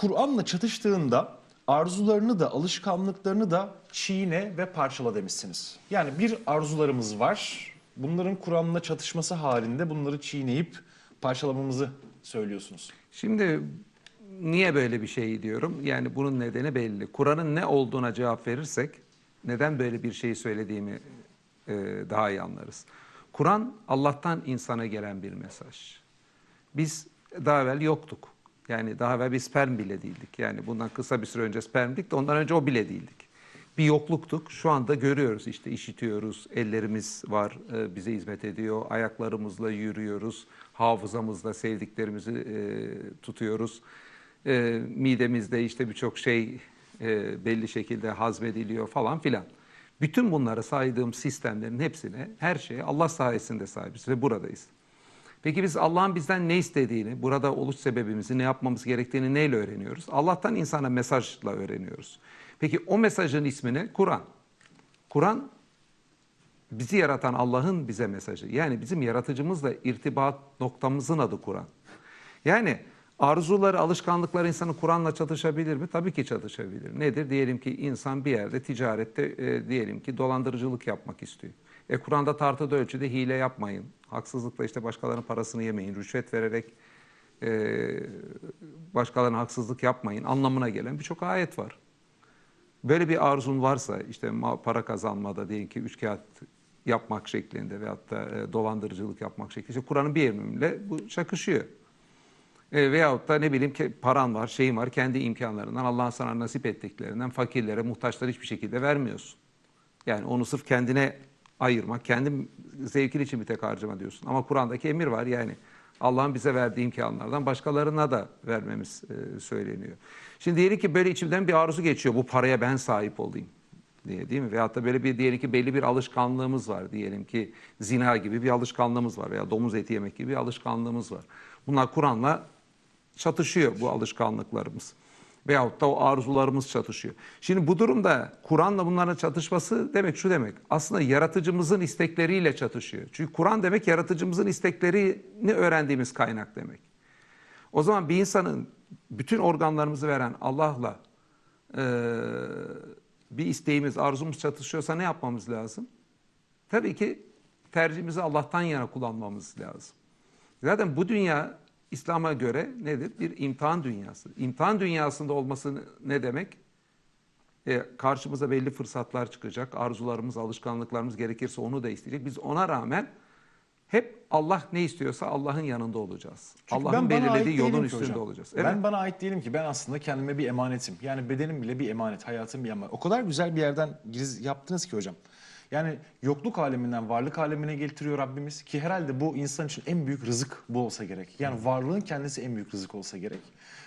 Kur'an'la çatıştığında arzularını da alışkanlıklarını da çiğne ve parçala demişsiniz. Yani bir arzularımız var. Bunların Kur'an'la çatışması halinde bunları çiğneyip parçalamamızı söylüyorsunuz. Şimdi niye böyle bir şey diyorum? Yani bunun nedeni belli. Kur'an'ın ne olduğuna cevap verirsek neden böyle bir şeyi söylediğimi e, daha iyi anlarız. Kur'an Allah'tan insana gelen bir mesaj. Biz daha evvel yoktuk. Yani daha evvel biz sperm bile değildik. Yani bundan kısa bir süre önce spermdik de ondan önce o bile değildik. Bir yokluktuk. Şu anda görüyoruz işte işitiyoruz, ellerimiz var e, bize hizmet ediyor, ayaklarımızla yürüyoruz, hafızamızla sevdiklerimizi e, tutuyoruz. E, midemizde işte birçok şey belli şekilde hazmediliyor falan filan. Bütün bunları saydığım sistemlerin hepsine, her şeye Allah sayesinde sahibiz ve buradayız. Peki biz Allah'ın bizden ne istediğini, burada oluş sebebimizi, ne yapmamız gerektiğini neyle öğreniyoruz? Allah'tan insana mesajla öğreniyoruz. Peki o mesajın ismi ne? Kur'an. Kur'an bizi yaratan Allah'ın bize mesajı. Yani bizim yaratıcımızla irtibat noktamızın adı Kur'an. Yani arzuları, alışkanlıkları insanın Kur'an'la çatışabilir mi? Tabii ki çatışabilir. Nedir? Diyelim ki insan bir yerde ticarette e, diyelim ki dolandırıcılık yapmak istiyor. E Kur'an'da tartıda ölçüde hile yapmayın. Haksızlıkla işte başkalarının parasını yemeyin. Rüşvet vererek e, başkalarına haksızlık yapmayın anlamına gelen birçok ayet var. Böyle bir arzun varsa işte para kazanmada diyelim ki üç kağıt yapmak şeklinde veyahut da e, dolandırıcılık yapmak şeklinde işte Kur'an'ın bir emriyle bu çakışıyor. E, veyahut da ne bileyim paran var, şeyin var, kendi imkanlarından Allah'ın sana nasip ettiklerinden fakirlere, muhtaçlara hiçbir şekilde vermiyorsun. Yani onu sırf kendine ayırmak, kendi zevkin için bir tek harcama diyorsun. Ama Kur'an'daki emir var yani Allah'ın bize verdiği imkanlardan başkalarına da vermemiz e, söyleniyor. Şimdi diyelim ki böyle içimden bir arzu geçiyor. Bu paraya ben sahip olayım diye değil mi? Veyahut da böyle bir diyelim ki belli bir alışkanlığımız var. Diyelim ki zina gibi bir alışkanlığımız var veya domuz eti yemek gibi bir alışkanlığımız var. Bunlar Kur'an'la çatışıyor bu alışkanlıklarımız. Veyahut da o arzularımız çatışıyor. Şimdi bu durumda Kur'an'la bunların çatışması demek şu demek. Aslında yaratıcımızın istekleriyle çatışıyor. Çünkü Kur'an demek yaratıcımızın isteklerini öğrendiğimiz kaynak demek. O zaman bir insanın bütün organlarımızı veren Allah'la eee, bir isteğimiz, arzumuz çatışıyorsa ne yapmamız lazım? Tabii ki tercihimizi Allah'tan yana kullanmamız lazım. Zaten bu dünya İslam'a göre nedir? Bir imtihan dünyası. İmtihan dünyasında olması ne demek? E, karşımıza belli fırsatlar çıkacak. Arzularımız, alışkanlıklarımız gerekirse onu da isteyecek. Biz ona rağmen hep Allah ne istiyorsa Allah'ın yanında olacağız. Allah'ın belirlediği yolun üstünde hocam. olacağız. Evet. Ben bana ait değilim ki. Ben aslında kendime bir emanetim. Yani bedenim bile bir emanet, hayatım bir emanet. O kadar güzel bir yerden giriz yaptınız ki hocam. Yani yokluk aleminden varlık alemine getiriyor Rabbimiz ki herhalde bu insan için en büyük rızık bu olsa gerek. Yani varlığın kendisi en büyük rızık olsa gerek.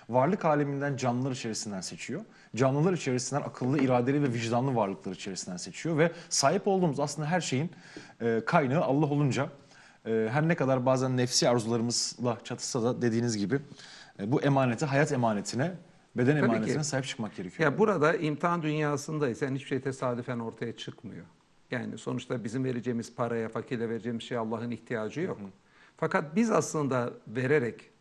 Varlık aleminden canlılar içerisinden seçiyor. Canlılar içerisinden akıllı, iradeli ve vicdanlı varlıklar içerisinden seçiyor ve sahip olduğumuz aslında her şeyin e, kaynağı Allah olunca e, her ne kadar bazen nefsi arzularımızla çatışsa da dediğiniz gibi e, bu emanete, hayat emanetine, beden Tabii emanetine ki. sahip çıkmak gerekiyor. Ya burada imtihan dünyasındayız. Yani hiçbir şey tesadüfen ortaya çıkmıyor. Yani sonuçta bizim vereceğimiz paraya, fakire vereceğimiz şey Allah'ın ihtiyacı yok. Fakat biz aslında vererek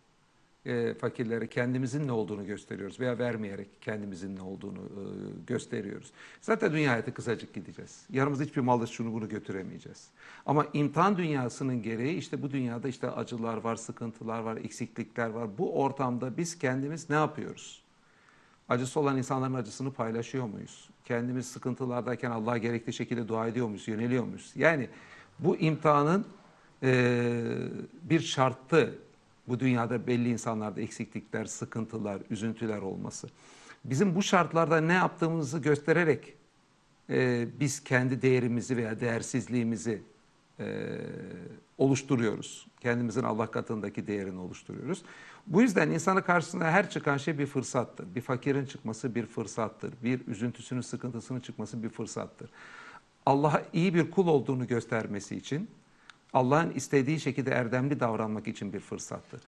e, fakirlere kendimizin ne olduğunu gösteriyoruz veya vermeyerek kendimizin ne olduğunu e, gösteriyoruz. Zaten dünya hayatı kısacık gideceğiz. Yanımızda hiçbir malı şunu bunu götüremeyeceğiz. Ama imtihan dünyasının gereği işte bu dünyada işte acılar var, sıkıntılar var, eksiklikler var. Bu ortamda biz kendimiz ne yapıyoruz? Acısı olan insanların acısını paylaşıyor muyuz? Kendimiz sıkıntılardayken Allah'a gerekli şekilde dua ediyor muyuz, yöneliyor muyuz? Yani bu imtihanın eee, bir şartı bu dünyada belli insanlarda eksiklikler, sıkıntılar, üzüntüler olması. Bizim bu şartlarda ne yaptığımızı göstererek eee, biz kendi değerimizi veya değersizliğimizi eee, oluşturuyoruz. Kendimizin Allah katındaki değerini oluşturuyoruz. Bu yüzden insanın karşısına her çıkan şey bir fırsattır. Bir fakirin çıkması bir fırsattır. Bir üzüntüsünün, sıkıntısının çıkması bir fırsattır. Allah'a iyi bir kul olduğunu göstermesi için Allah'ın istediği şekilde erdemli davranmak için bir fırsattır.